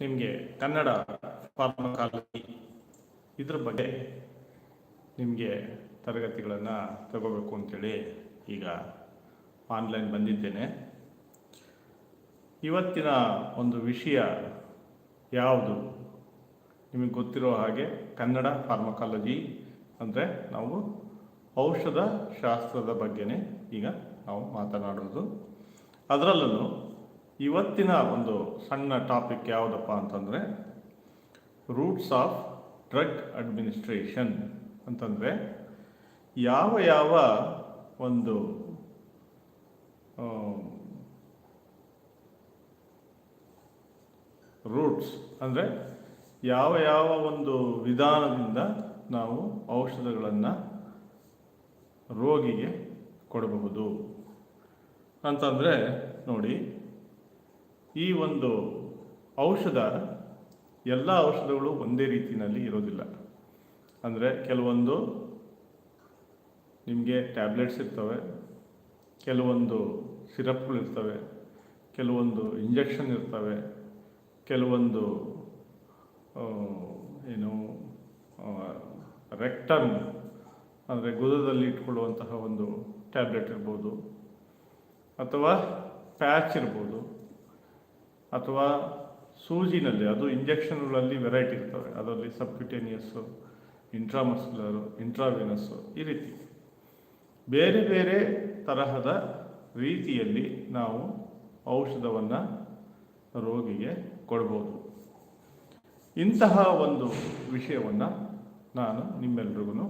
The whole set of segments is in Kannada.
ನಿಮಗೆ ಕನ್ನಡ ಫಾರ್ಮಕಾಲಜಿ ಇದ್ರ ಬಗ್ಗೆ ನಿಮಗೆ ತರಗತಿಗಳನ್ನು ತಗೋಬೇಕು ಅಂತೇಳಿ ಈಗ ಆನ್ಲೈನ್ ಬಂದಿದ್ದೇನೆ. ಇವತ್ತಿನ ಒಂದು ವಿಷಯ ಯಾವುದು? ನಿಮಗೆ ಗೊತ್ತಿರೋ ಹಾಗೆ ಕನ್ನಡ ಫಾರ್ಮಕಾಲಜಿ ಅಂದರೆ ನಾವು ಔಷಧ ಶಾಸ್ತ್ರದ ಬಗ್ಗೆನೇ ಈಗ ನಾವು ಮಾತನಾಡೋದು. ಅದರಲ್ಲೂ ಇವತ್ತಿನ ಒಂದು ಸಣ್ಣ ಟಾಪಿಕ್ ಯಾವುದಪ್ಪ ಅಂತಂದರೆ ರೂಟ್ಸ್ ಆಫ್ ಡ್ರಗ್ ಅಡ್ಮಿನಿಸ್ಟ್ರೇಷನ್ ಅಂತಂದರೆ, ಯಾವ ಯಾವ ಒಂದು ರೂಟ್ಸ್ ಅಂದರೆ ಯಾವ ಯಾವ ಒಂದು ವಿಧಾನದಿಂದ ನಾವು ಔಷಧಗಳನ್ನು ರೋಗಿಗೆ ಕೊಡಬಹುದು ಅಂತಂದರೆ ನೋಡಿ ಈ ಒಂದು ಔಷಧ ಎಲ್ಲ ಔಷಧಗಳು ಒಂದೇ ರೀತಿಯಲ್ಲಿ ಇರೋದಿಲ್ಲ. ಅಂದರೆ ಕೆಲವೊಂದು ನಿಮಗೆ ಟ್ಯಾಬ್ಲೆಟ್ಸ್ ಇರ್ತವೆ, ಕೆಲವೊಂದು ಸಿರಪ್ಗಳಿರ್ತವೆ ಕೆಲವೊಂದು ಇಂಜೆಕ್ಷನ್ ಇರ್ತವೆ, ಕೆಲವೊಂದು ಏನು ರೆಕ್ಟಮ್, ಅಂದರೆ ಗುದದಲ್ಲಿ ಇಟ್ಕೊಳ್ಳುವಂತಹ ಒಂದು ಟ್ಯಾಬ್ಲೆಟ್ ಇರ್ಬೋದು, ಅಥವಾ ಪ್ಯಾಚ್ ಇರ್ಬೋದು. ಅಥವಾ ಸೂಜಿನಲ್ಲಿ, ಅದು ಇಂಜೆಕ್ಷನ್ಗಳಲ್ಲಿ ವೆರೈಟಿ ಇರ್ತವೆ. ಅದರಲ್ಲಿ ಸಬ್ಕ್ಯುಟೇನಿಯಸ್ಸು ಇಂಟ್ರಾಮಸ್ಕ್ಯುಲರು ಇಂಟ್ರಾವಿನಸ್ಸು ಈ ರೀತಿ. ಬೇರೆ ಬೇರೆ ತರಹದ ರೀತಿಯಲ್ಲಿ ನಾವು ಔಷಧವನ್ನು ರೋಗಿಗೆ ಕೊಡ್ಬೋದು. ಇಂತಹ ಒಂದು ವಿಷಯವನ್ನು ನಾನು ನಿಮ್ಮೆಲ್ರಿಗೂ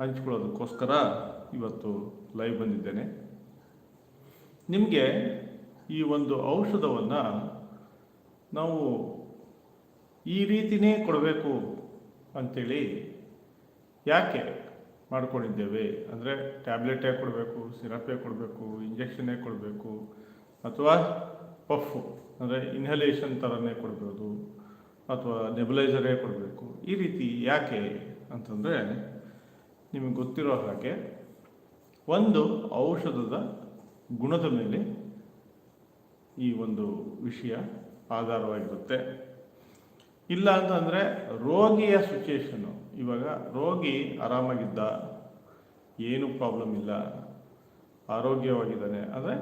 ಹಂಚ್ಕೊಳ್ಳೋದಕ್ಕೋಸ್ಕರ ಇವತ್ತು ಲೈವ್ ಬಂದಿದ್ದೇನೆ. ನಿಮಗೆ ಈ ಒಂದು ಔಷಧವನ್ನು ನಾವು ಈ ರೀತಿನೇ ಕೊಡಬೇಕು ಅಂಥೇಳಿ ಯಾಕೆ ಮಾಡ್ಕೊಂಡಿದ್ದೇವೆ? ಅಂದರೆ ಟ್ಯಾಬ್ಲೆಟೇ ಕೊಡಬೇಕು? ಸಿರಪೇ ಕೊಡಬೇಕು? ಇಂಜೆಕ್ಷನ್ನೇ ಕೊಡಬೇಕು? ಅಥವಾ ಪಫ್, ಅಂದರೆ ಇನ್ಹಲೇಷನ್ ಥರನೇ ಕೊಡ್ಬೋದು, ಅಥವಾ ನೆಬುಲೈಸರೇ ಕೊಡಬೇಕು, ಈ ರೀತಿ ಯಾಕೆ ಅಂತಂದರೆ ನಿಮಗೆ ಗೊತ್ತಿರೋ ಹಾಗೆ ಒಂದು ಔಷಧದ ಗುಣದ ಮೇಲೆ ಈ ಒಂದು ವಿಷಯ ಆಧಾರವಾಗಿರುತ್ತೆ. ಇಲ್ಲ ಅಂತಂದರೆ ರೋಗಿಯ ಸಿಚುಯೇಷನ್ನು ಇವಾಗ ರೋಗಿ ಆರಾಮಾಗಿದ್ದ, ಏನು ಪ್ರಾಬ್ಲಮ್ ಇಲ್ಲ, ಆರೋಗ್ಯವಾಗಿದ್ದಾನೆ ಅಂದರೆ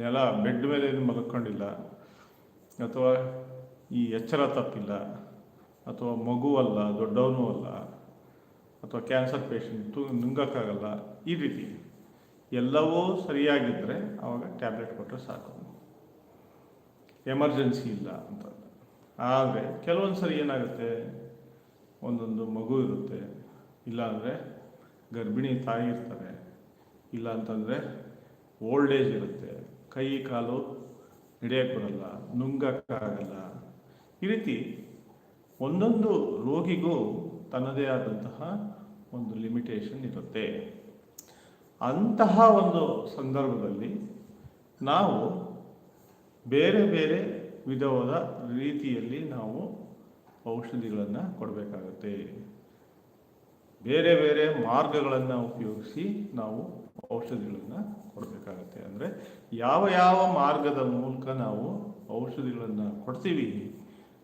ನೆಲ ಬೆಡ್ ಮೇಲೆ ಮಲ್ಕೊಂಡಿಲ್ಲ, ಅಥವಾ ಈ ಎಚ್ಚರ ತಪ್ಪಿಲ್ಲ, ಅಥವಾ ಮಗು ಅಲ್ಲ, ದೊಡ್ಡವನು ಅಲ್ಲ, ಅಥವಾ ಕ್ಯಾನ್ಸರ್ ಪೇಷಂಟು ನುಂಗಕ್ಕಾಗಲ್ಲ, ಈ ರೀತಿ ಎಲ್ಲವೂ ಸರಿಯಾಗಿದ್ದರೆ ಆವಾಗ ಟ್ಯಾಬ್ಲೆಟ್ ಕೊಟ್ಟರೆ ಸಾಕು. ಎಮರ್ಜೆನ್ಸಿ ಇಲ್ಲ ಅಂತ ಆದರೆ ಕೆಲವೊಂದು ಸರಿ ಏನಾಗುತ್ತೆ? ಒಂದೊಂದು ಮಗು ಇರುತ್ತೆ. ಇಲ್ಲಾಂದರೆ ಗರ್ಭಿಣಿ ತಾಯಿ ಇರ್ತಾರೆ. ಇಲ್ಲ ಅಂತಂದರೆ ಓಲ್ಡ್ ಏಜ್ ಇರುತ್ತೆ. ಕೈ, ಕಾಲು ಹಿಡಿಯಕ್ಕೆ ಬರಲ್ಲ ನುಂಗಕ್ಕಾಗಲ್ಲ ಈ ರೀತಿ ಒಂದೊಂದು ರೋಗಿಗೂ ತನ್ನದೇ ಆದಂತಹ ಒಂದು ಲಿಮಿಟೇಷನ್ ಇರುತ್ತೆ. ಅಂತಹ ಒಂದು ಸಂದರ್ಭದಲ್ಲಿ ನಾವು ಬೇರೆ ಬೇರೆ ವಿಧವಾದ ರೀತಿಯಲ್ಲಿ ನಾವು ಔಷಧಿಗಳನ್ನು ಕೊಡಬೇಕಾಗುತ್ತೆ. ಬೇರೆ ಬೇರೆ ಮಾರ್ಗಗಳನ್ನು ಉಪಯೋಗಿಸಿ ನಾವು ಔಷಧಿಗಳನ್ನು ಕೊಡಬೇಕಾಗತ್ತೆ. ಅಂದರೆ ಯಾವ ಯಾವ ಮಾರ್ಗದ ಮೂಲಕ ನಾವು ಔಷಧಿಗಳನ್ನು ಕೊಡ್ತೀವಿ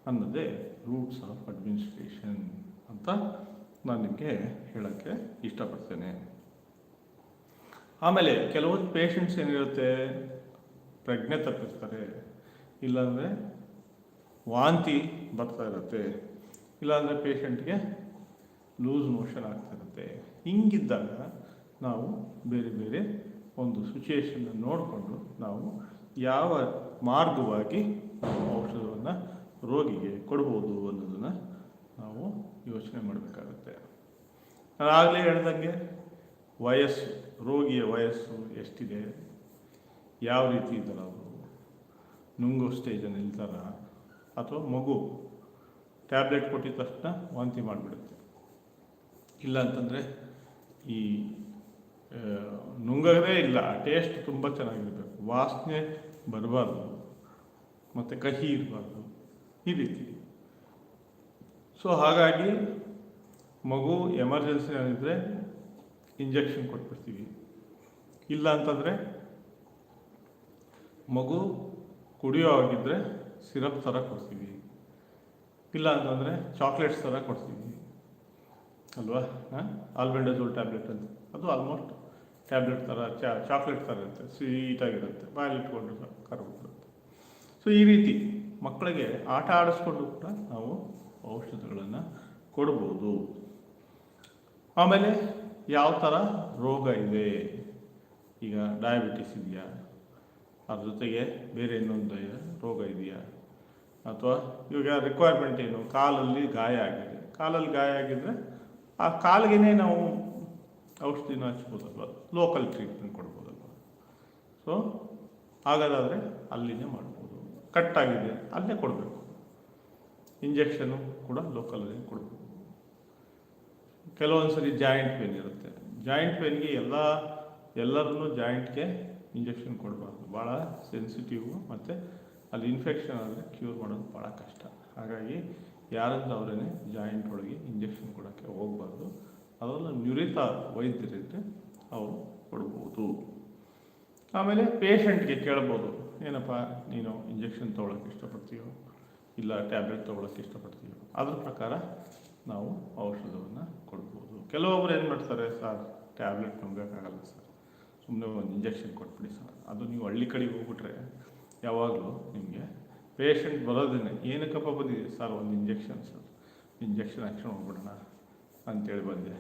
ಅನ್ನೋದೇ ರೂಟ್ಸ್ ಆಫ್ ಅಡ್ಮಿನಿಸ್ಟ್ರೇಷನ್ ಅಂತ ನಾನು ನಿಮಗೆ ಹೇಳೋಕ್ಕೆ ಇಷ್ಟಪಡ್ತೇನೆ. ಆಮೇಲೆ ಕೆಲವೊಂದು ಪೇಷಂಟ್ಸ್ ಏನಿರುತ್ತೆ? ಪ್ರಜ್ಞೆ ತಪ್ಪಿರ್ತಾರೆ ಇಲ್ಲಾಂದರೆ ವಾಂತಿ ಬರ್ತಾ ಇರುತ್ತೆ. ಇಲ್ಲಾಂದರೆ ಪೇಷಂಟ್ಗೆ ಲೂಸ್ ಮೋಷನ್ ಆಗ್ತಿರುತ್ತೆ ಹಿಂಗಿದ್ದಾಗ ನಾವು ಬೇರೆ ಬೇರೆ ಒಂದು ಸಿಚುಯೇಷನ್ನ ನೋಡಿಕೊಂಡು ನಾವು ಯಾವ ಮಾರ್ಗವಾಗಿ ಔಷಧವನ್ನು ರೋಗಿಗೆ ಕೊಡ್ಬೋದು ಅನ್ನೋದನ್ನು ನಾವು ಯೋಚನೆ ಮಾಡಬೇಕಾಗುತ್ತೆ. ನಾನು ಆಗಲೇ ಹೇಳ್ದಂಗೆ ವಯಸ್ಸು, ರೋಗಿಯ ವಯಸ್ಸು ಎಷ್ಟಿದೆ? ಯಾವ ರೀತಿ ಇದ್ದಾರೆ ಅವರು ನುಂಗೋ ಸ್ಟೇಜಲ್ಲಿ ನಿಲ್ತಾರ? ಅಥವಾ ಮಗು ಟ್ಯಾಬ್ಲೆಟ್ ಕೊಟ್ಟಿದ ತಕ್ಷಣ ವಾಂತಿ ಮಾಡಿಬಿಡುತ್ತೆ. ಇಲ್ಲ ಅಂತಂದರೆ ಈ ನುಂಗೋದೇ ಇಲ್ಲ. ಟೇಸ್ಟ್ ತುಂಬ ಚೆನ್ನಾಗಿರಬೇಕು. ವಾಸನೆ ಬರಬಾರ್ದು. ಮತ್ತು ಕಹಿ ಇರಬಾರ್ದು. ಈ ರೀತಿ. ಸೊ ಹಾಗಾಗಿ ಮಗು ಎಮರ್ಜೆನ್ಸಿ ಏನಿದ್ರೆ ಇಂಜೆಕ್ಷನ್ ಕೊಟ್ಬಿಡ್ತೀವಿ. ಇಲ್ಲ ಅಂತಂದರೆ ಮಗು ಕುಡಿಯೋ ಆಗಿದ್ದರೆ ಸಿರಪ್ ಥರ ಕೊಡ್ತೀವಿ. ಇಲ್ಲ ಅಂತಂದರೆ ಚಾಕ್ಲೇಟ್ಸ್ ಥರ ಕೊಡ್ತೀವಿ. ಅಲ್ವಾ? ಹಾಂ? ಆಲ್ಬೆಂಡಜೋಲ್ ಟ್ಯಾಬ್ಲೆಟ್ ಅಂತ. ಅದು ಆಲ್ಮೋಸ್ಟ್ ಟ್ಯಾಬ್ಲೆಟ್ ಥರ, ಚಾ, ಚಾಕ್ಲೇಟ್ ಥರ ಇರುತ್ತೆ. ಸ್ವೀಟಾಗಿರುತ್ತೆ ಬಾಯಲ್ಲಿ ಇಟ್ಕೊಂಡು ಕರ್ಬಿಡುತ್ತೆ ಸೊ ಈ ರೀತಿ ಮಕ್ಕಳಿಗೆ ಆಟ ಆಡಿಸ್ಕೊಂಡು ಕೂಡ ನಾವು ಔಷಧಗಳನ್ನು ಕೊಡ್ಬೋದು. ಆಮೇಲೆ ಯಾವ ಥರ ರೋಗ ಇದೆ? ಈಗ ಡಯಾಬಿಟಿಸ್ ಇದೆಯಾ? ಅದ್ರ ಜೊತೆಗೆ ಬೇರೆ ಇನ್ನೊಂದು ರೋಗ ಇದೆಯಾ? ಅಥವಾ ಇವಾಗ ರಿಕ್ವೈರ್ಮೆಂಟ್ ಏನು? ಕಾಲಲ್ಲಿ ಗಾಯ ಆಗಿದೆ. ಕಾಲಲ್ಲಿ ಗಾಯ ಆಗಿದ್ರೆ ಆ ಕಾಲಿಗೆ ನಾವು ಔಷಧಿನ ಹಚ್ಬೋದಲ್ವ? ಲೋಕಲ್ ಟ್ರೀಟ್ಮೆಂಟ್ ಕೊಡ್ಬೋದಲ್ವ? ಸೊ ಹಾಗಾದ್ರೆ ಅಲ್ಲಿನೇ ಮಾಡ್ಬೋದು. ಕಟ್ಟಾಗಿದೆ. ಅಲ್ಲೇ ಕೊಡಬೇಕು. ಇಂಜೆಕ್ಷನು ಕೂಡ ಲೋಕಲಲ್ಲಿ ಕೊಡಬೇಕು ಕೆಲವೊಂದು ಸರಿ ಜಾಯಿಂಟ್ ಪೇನ್ ಇರುತ್ತೆ. ಜಾಯಿಂಟ್ ಪೇನ್ಗೆ ಎಲ್ಲ, ಎಲ್ಲರನ್ನೂ ಜಾಯಿಂಟ್ಗೆ ಇಂಜೆಕ್ಷನ್ ಕೊಡಬಾರ್ದು. ಭಾಳ ಸೆನ್ಸಿಟಿವ್ ಮತ್ತು ಅಲ್ಲಿ ಇನ್ಫೆಕ್ಷನ್ ಆದರೆ ಕ್ಯೂರ್ ಮಾಡೋದು ಭಾಳ ಕಷ್ಟ. ಹಾಗಾಗಿ ಯಾರಾದರೂ ಅವರೇ ಜಾಯಿಂಟ್ ಒಳಗೆ ಇಂಜೆಕ್ಷನ್ ಕೊಡೋಕ್ಕೆ ಹೋಗಬಾರ್ದು. ಅದೆಲ್ಲ ನುರಿತ ವೈದ್ಯರಿದ್ದರೆ ಅವರು ಕೊಡ್ಬೋದು. ಆಮೇಲೆ ಪೇಷಂಟ್ಗೆ ಕೇಳ್ಬೋದು, ಏನಪ್ಪ, ನೀನು ಇಂಜೆಕ್ಷನ್ ತೊಗೊಳಕ್ಕೆ ಇಷ್ಟಪಡ್ತೀಯೋ? ಇಲ್ಲ ಟ್ಯಾಬ್ಲೆಟ್ ತೊಗೊಳಕ್ಕೆ ಇಷ್ಟಪಡ್ತೀಯೋ? ಅದ್ರ ಪ್ರಕಾರ ನಾವು ಔಷಧವನ್ನು ಕೊಡ್ಬೋದು. ಕೆಲವೊಬ್ಬರು ಏನು ಮಾಡ್ತಾರೆ, ಸರ್ ಟ್ಯಾಬ್ಲೆಟ್ ನುಂಗಕ್ಕಾಗಲ್ಲ ಸರ್. ಸುಮ್ಮನೆ ಒಂದು ಇಂಜೆಕ್ಷನ್ ಕೊಟ್ಬಿಡಿ ಸರ್. ಅದು ನೀವು ಹಳ್ಳಿ ಕಡೆಗೆ ಹೋಗ್ಬಿಟ್ರೆ ಯಾವಾಗಲೂ ನಿಮಗೆ ಪೇಷಂಟ್ ಬರೋದೇನೆ ಏನಕ್ಕಪ್ಪ ಬಂದಿದೆ ಸರ್ ಒಂದು ಇಂಜೆಕ್ಷನ್ ಸರ್? ಇಂಜೆಕ್ಷನ್ ಹಾಕ್ಸ್ಕೊಂಡು ಹೋಗ್ಬಿಡೋಣ ಅಂತೇಳಿ ಬಂದೆ.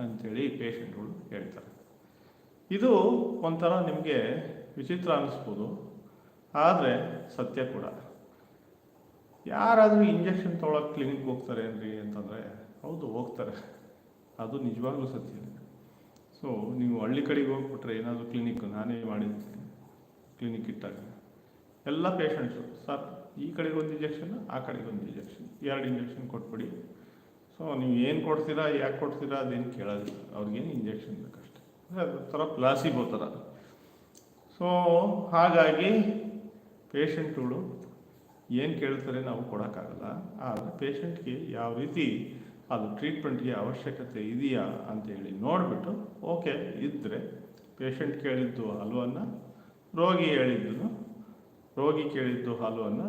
ಅಂಥೇಳಿ ಪೇಷಂಟ್ಗಳು ಹೇಳ್ತಾರೆ. ಇದು ಒಂಥರ ನಿಮಗೆ ವಿಚಿತ್ರ ಅನ್ನಿಸ್ಬೋದು ಆದರೆ ಸತ್ಯ ಕೂಡ. ಯಾರಾದರೂ ಇಂಜೆಕ್ಷನ್ ತೊಗೊಳಕ್ಕೆ ಕ್ಲಿನಿಕ್ ಹೋಗ್ತಾರೆ ಅಂದ್ರಿ ಅಂತಂದರೆ, ಹೌದು ಹೋಗ್ತಾರೆ. ಅದು ನಿಜವಾಗ್ಲೂ ಸತ್ಯ ಸೊ ನೀವು ಹಳ್ಳಿ ಕಡೆಗೆ ಹೋಗ್ಬಿಟ್ರೆ ಏನಾದರೂ ಕ್ಲಿನಿಕ್ ನಾನೇ ಮಾಡಿದ್ದೆ ಕ್ಲಿನಿಕ್ ಇಟ್ಟಾಗ. ಎಲ್ಲ ಪೇಷಂಟ್ಸು ಸರ್, ಈ ಕಡೆಗೆ ಒಂದು ಇಂಜೆಕ್ಷನ್ ಆ ಕಡೆಗೆ ಒಂದು ಇಂಜೆಕ್ಷನ್ ಎರಡು ಇಂಜೆಕ್ಷನ್ ಕೊಟ್ಬಿಡಿ. ಸೊ ನೀವು ಏನು ಕೊಡ್ತೀರಾ, ಯಾಕೆ ಕೊಡ್ತೀರಾ ಅದೇನು ಕೇಳೋದಿಲ್ಲ. ಅವ್ರಿಗೇನು ಇಂಜೆಕ್ಷನ್ ಬೇಕಷ್ಟೆ. ಅದು ಥರ ಪ್ಲಾಸಿಬೋ ಥರ ಸೊ ಹಾಗಾಗಿ ಪೇಷಂಟ್ಗಳು ಏನು ಕೇಳ್ತಾರೆ ನಾವು ಕೊಡೋಕ್ಕಾಗಲ್ಲ. ಆದರೆ ಪೇಷಂಟ್ಗೆ ಯಾವ ರೀತಿ ಅದು ಟ್ರೀಟ್ಮೆಂಟ್ಗೆ ಅವಶ್ಯಕತೆ ಇದೆಯಾ ಅಂತೇಳಿ ನೋಡಿಬಿಟ್ಟು ಓಕೆ ಇದ್ದರೆ ಪೇಷಂಟ್ ಕೇಳಿದ್ದು ಹಲವನ್ನು, ರೋಗಿ ಹೇಳಿದ್ದು ರೋಗಿ ಕೇಳಿದ್ದು ಹಲ್ವನ್ನು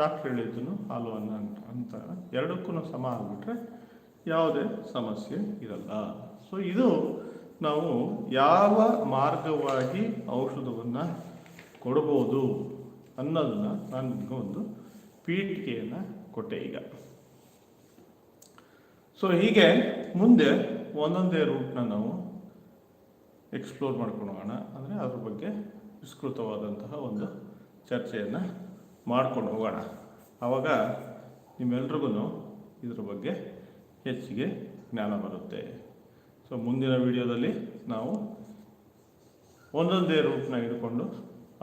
ಡಾಕ್ಟ್ರ್ ಹೇಳಿದ್ದು ಹಲ್ವನ್ನು ಅಂತ ಅಂತ ಎರಡಕ್ಕೂ ಸಮ ಆಗಿಬಿಟ್ರೆ ಯಾವುದೇ ಸಮಸ್ಯೆ ಇರಲ್ಲ. ಸೊ ಇದು ನಾವು ಯಾವ ಮಾರ್ಗವಾಗಿ ಔಷಧವನ್ನು ಕೊಡ್ಬೋದು ಅನ್ನೋದನ್ನ ನಾನು ನಿಮಗೆ ಒಂದು ಪೀಠಿಕೆಯನ್ನು ಕೊಟ್ಟೆ ಈಗ. ಸೊ ಹೀಗೆ ಮುಂದೆ ಒಂದೊಂದೇ ರೂಟ್ನ ನಾವು ಎಕ್ಸ್ಪ್ಲೋರ್ ಮಾಡ್ಕೊಂಡು ಹೋಗೋಣ ಅಂದರೆ ಅದ್ರ ಬಗ್ಗೆ ವಿಸ್ತೃತವಾದಂತಹ ಒಂದು ಚರ್ಚೆಯನ್ನು ಮಾಡ್ಕೊಂಡು ಹೋಗೋಣ. ಆವಾಗ ನಿಮ್ಮೆಲ್ರಿಗೂ ಇದ್ರ ಬಗ್ಗೆ ಹೆಚ್ಚಿಗೆ ಜ್ಞಾನ ಬರುತ್ತೆ. ಸೊ ಮುಂದಿನ ವಿಡಿಯೋದಲ್ಲಿ ನಾವು ಒಂದೊಂದೇ ರೂಟ್ನ ಹಿಡ್ಕೊಂಡು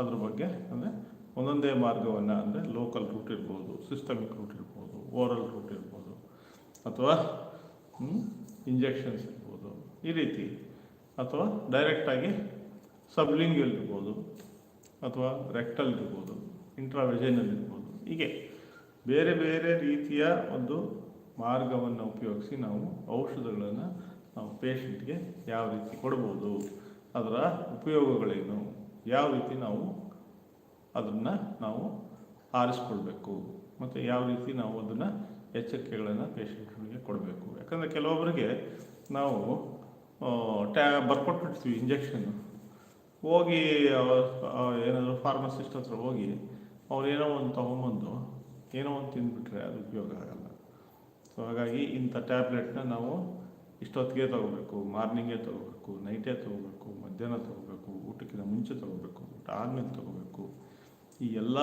ಅದ್ರ ಬಗ್ಗೆ ಅಂದರೆ ಒಂದೊಂದೇ ಮಾರ್ಗವನ್ನು ಅಂದರೆ ಲೋಕಲ್ ರೂಟ್ ಇರ್ಬೋದು ಸಿಸ್ಟಮಿಕ್ ರೂಟ್ ಇರ್ಬೋದು ಓರಲ್ ರೂಟ್ ಇರ್ಬೋದು, ಅಥವಾ ಇಂಜೆಕ್ಷನ್ಸ್ ಇರ್ಬೋದು. ಈ ರೀತಿ. ಅಥವಾ ಡೈರೆಕ್ಟಾಗಿ ಸಬ್ಲಿಂಗ್ಯಲ್ ಇರ್ಬೋದು. ಅಥವಾ ರೆಕ್ಟಲ್ ಇರ್ಬೋದು. ಇಂಟ್ರಾವೆಜೈನಲ್ ಇರ್ಬೋದು. ಹೀಗೆ ಬೇರೆ ಬೇರೆ ರೀತಿಯ ಒಂದು ಮಾರ್ಗವನ್ನು ಉಪಯೋಗಿಸಿ ನಾವು ಔಷಧಗಳನ್ನು ನಾವು ಪೇಷಂಟ್ಗೆ ಯಾವ ರೀತಿ ಕೊಡ್ಬೋದು. ಅದರ ಉಪಯೋಗಗಳೇನು? ಯಾವ ರೀತಿ ನಾವು ಅದನ್ನು ನಾವು ಆರಿಸ್ಕೊಳ್ಬೇಕು? ಮತ್ತು ಯಾವ ರೀತಿ ನಾವು ಅದನ್ನು ಎಚ್ಚರಿಕೆಗಳನ್ನು ಪೇಷಂಟ್ಗಳಿಗೆ ಕೊಡಬೇಕು. ಯಾಕಂದರೆ ಕೆಲವೊಬ್ಬರಿಗೆ ನಾವು ಟ್ಯಾ ಬರ್ಕೊಟ್ಬಿಡ್ತೀವಿ ಇಂಜೆಕ್ಷನ್ನು ಹೋಗಿ ಏನಾದರೂ ಫಾರ್ಮಸಿಸ್ಟ್ ಹತ್ರ ಹೋಗಿ ಏನೋ ಒಂದು ತೊಗೊಂಬಂದು, ಏನೋ ಒಂದು ತಿಂದುಬಿಟ್ರೆ ಅದು ಉಪಯೋಗ ಆಗಲ್ಲ. ಸೊ ಹಾಗಾಗಿ ಇಂಥ ಟ್ಯಾಬ್ಲೆಟ್ನ ನಾವು ಇಷ್ಟೊತ್ತಿಗೆ ತೊಗೋಬೇಕು, ಮಾರ್ನಿಂಗೇ ತೊಗೋಬೇಕು ನೈಟೇ ತೊಗೋಬೇಕು, ಮಧ್ಯಾಹ್ನ ತೊಗೋಬೇಕು, ಊಟಕ್ಕಿಂತ ಮುಂಚೆ ತೊಗೋಬೇಕು, ಊಟ ಆದಮೇಲೆ ತೊಗೋಬೇಕು. ಈ ಎಲ್ಲ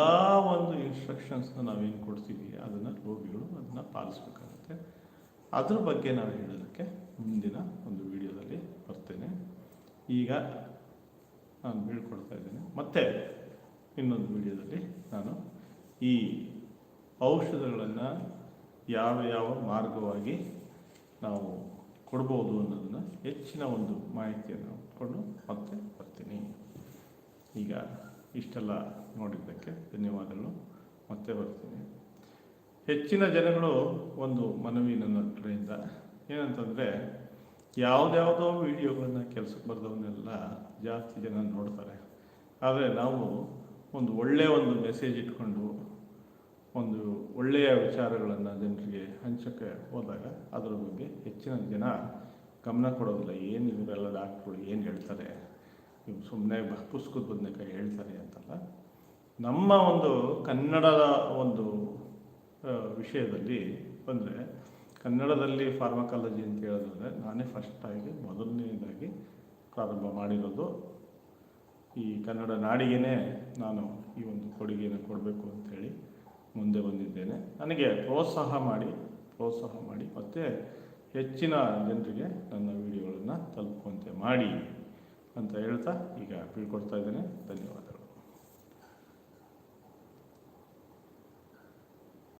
ಒಂದು ಇನ್ಸ್ಟ್ರಕ್ಷನ್ಸ್ನ ನಾವೇನು ಕೊಡ್ತೀವಿ, ಅದನ್ನು ರೋಗಿಗಳು ಅದನ್ನು ಪಾಲಿಸ್ಬೇಕಾಗುತ್ತೆ. ಅದ್ರ ಬಗ್ಗೆ ನಾನು ಹೇಳೋದಕ್ಕೆ ಮುಂದಿನ ಒಂದು ವಿಡಿಯೋದಲ್ಲಿ ಬರ್ತೇನೆ. ಈಗ ನಾನು ಬೀಳ್ಕೊಡ್ತಾ ಇದ್ದೇನೆ. ಮತ್ತೆ ಇನ್ನೊಂದು ವಿಡಿಯೋದಲ್ಲಿ ನಾನು ಈ ಔಷಧಗಳನ್ನು ಯಾವ ಯಾವ ಮಾರ್ಗವಾಗಿ ನಾವು ಕೊಡ್ಬೋದು ಅನ್ನೋದನ್ನು ಹೆಚ್ಚಿನ ಒಂದು ಮಾಹಿತಿಯನ್ನು ಕೊಂಡು ಮತ್ತೆ ಬರ್ತೀನಿ. ಈಗ ಇಷ್ಟೆಲ್ಲ ನೋಡಿದ್ದಕ್ಕೆ ಧನ್ಯವಾದಗಳು. ಮತ್ತೆ ಬರ್ತೀನಿ. ಹೆಚ್ಚಿನ ಜನಗಳು ಒಂದು ಮನವಿ ನನ್ನ ಕಡೆಯಿಂದ. ಏನಂತಂದರೆ, ಯಾವುದ್ಯಾವುದೋ ವಿಡಿಯೋಗಳನ್ನು ಕೆಲಸಕ್ಕೆ ಬರೆದವನ್ನೆಲ್ಲ ಜಾಸ್ತಿ ಜನ ನೋಡ್ತಾರೆ. ಆದರೆ ನಾವು ಒಂದು ಒಳ್ಳೆಯ ಒಂದು ಮೆಸೇಜ್ ಇಟ್ಕೊಂಡು ಒಂದು ಒಳ್ಳೆಯ ವಿಚಾರಗಳನ್ನು ಜನರಿಗೆ ಹಂಚಕ್ಕೆ ಹೋದಾಗ ಅದರ ಬಗ್ಗೆ ಹೆಚ್ಚಿನ ಜನ ಗಮನ ಕೊಡೋದಿಲ್ಲ. ಏನು ಇವರೆಲ್ಲ ಡಾಕ್ಟ್ರುಗಳು ಏನು ಹೇಳ್ತಾರೆ? ಇವ್ರು ಸುಮ್ಮನೆ ಪುಸ್ತಕದ ಬದನೆಕಾಯಿ ಹೇಳ್ತಾರೆ ಅಂತಲ್ಲ. ನಮ್ಮ ಒಂದು ಕನ್ನಡದ ಒಂದು ವಿಷಯದಲ್ಲಿ ಅಂದರೆ ಕನ್ನಡದಲ್ಲಿ ಫಾರ್ಮಕಾಲಜಿ ಅಂತ ಹೇಳೋದಾದ್ರೆ, ನಾನೇ ಫಸ್ಟಾಗಿ ಮೊದಲನೇದಾಗಿ ಪ್ರಾರಂಭ ಮಾಡಿರೋದು ಈ ಕನ್ನಡ ನಾಡಿಗೆನೇ ನಾನು ಈ ಒಂದು ಕೊಡುಗೆಯನ್ನು ಕೊಡಬೇಕು ಅಂಥೇಳಿ ಮುಂದೆ ಬಂದಿದ್ದೇನೆ. ನನಗೆ ಪ್ರೋತ್ಸಾಹ ಮಾಡಿ ಪ್ರೋತ್ಸಾಹ ಮಾಡಿ ಮತ್ತು ಹೆಚ್ಚಿನ ಜನರಿಗೆ ನನ್ನ ವಿಡಿಯೋಗಳನ್ನು ತಲುಪುವಂತೆ ಮಾಡಿ ಅಂತ ಹೇಳ್ತಾ ಈಗ ಬೀಳ್ಕೊಡ್ತಾ ಇದ್ದೇನೆ. ಧನ್ಯವಾದ.